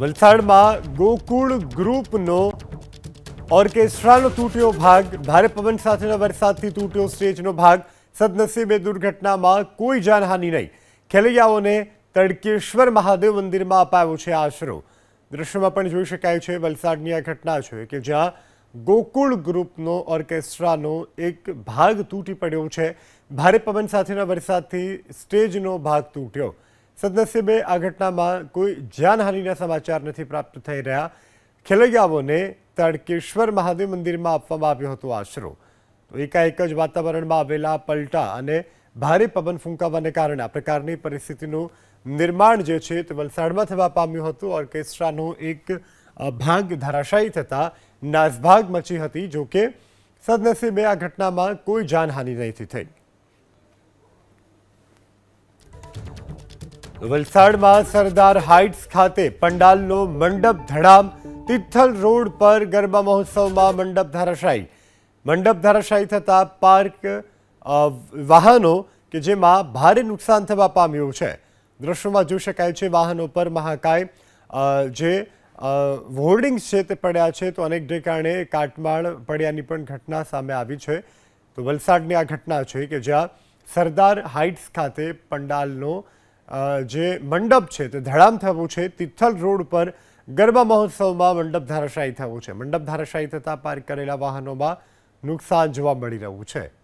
વલસાડમાં ગોકુળ ગ્રુપનો ઓર્કેસ્ટ્રાનો તૂટ્યો ભાગ ભારે પવન સાથેના વરસાદથી તૂટ્યો સ્ટેજનો ભાગ, સદનસીબે દુર્ઘટનામાં કોઈ જાનહાનિ નહીં. ખેલૈયાઓને તડકેશ્વર મહાદેવ મંદિરમાં અપાયો છે આશરો. દૃશ્યમાં પણ જોઈ શકાય છે, વલસાડની આ ઘટના છે કે જ્યાં ગોકુળ ગ્રુપનો ઓર્કેસ્ટ્રાનો એક ભાગ તૂટી પડ્યો છે. ભારે પવન સાથેના વરસાદથી સ્ટેજનો ભાગ તૂટ્યો. સદનસીબે આ ઘટનામાં કોઈ જાનહાનિના સમાચાર નથી પ્રાપ્ત થઈ રહ્યા. ખેલૈયાઓને તડકેશ્વર મહાદેવ મંદિરમાં આપવામાં આવ્યો હતો આશરો. તો એકાએક જ વાતાવરણમાં આવેલા પલટા અને ભારે પવન ફૂંકાવાને કારણે આ પ્રકારની પરિસ્થિતિનું નિર્માણ જે છે તે વલસાડમાં થવા પામ્યું હતું. ઓર્કેસ્ટ્રાનો એક ભાગ ધરાશાયી થતાં નાસભાગ મચી હતી, જોકે સદનસીબે આ ઘટનામાં કોઈ જાનહાનિ નથી થઈ. વલસાડમાં સરદાર હાઇટ્સ ખાતે પંડાલનો મંડપ ધડામ તિથલ રોડ પર ગરબા મહોત્સવમાં મંડપ ધરાશાયી. મંડપ ધરાશાયી થતાં પાર્ક વાહનો કે જેમાં ભારે નુકસાન થવા પામ્યું છે. દ્રશ્યોમાં જોઈ શકાય છે વાહનો પર મહાકાય જે હોર્ડિંગ્સ છે તે પડ્યા છે તો અનેક ઠેકાણે કાટમાળ પડ્યાની પણ ઘટના સામે આવી છે. તો વલસાડની આ ઘટના છે કે જ્યાં સરદાર હાઇટ્સ ખાતે પંડાલનો જે મંડપ છે તે ધડામ થવું છે, તિથલ રોડ પર ગરબા મહોત્સવમાં મંડપ ધારાશાયી થવું છે. મંડપ ધારાશાયી થતાં પાર્ક કરેલા વાહનોમાં નુકસાન જોવા મળી રહ્યું છે.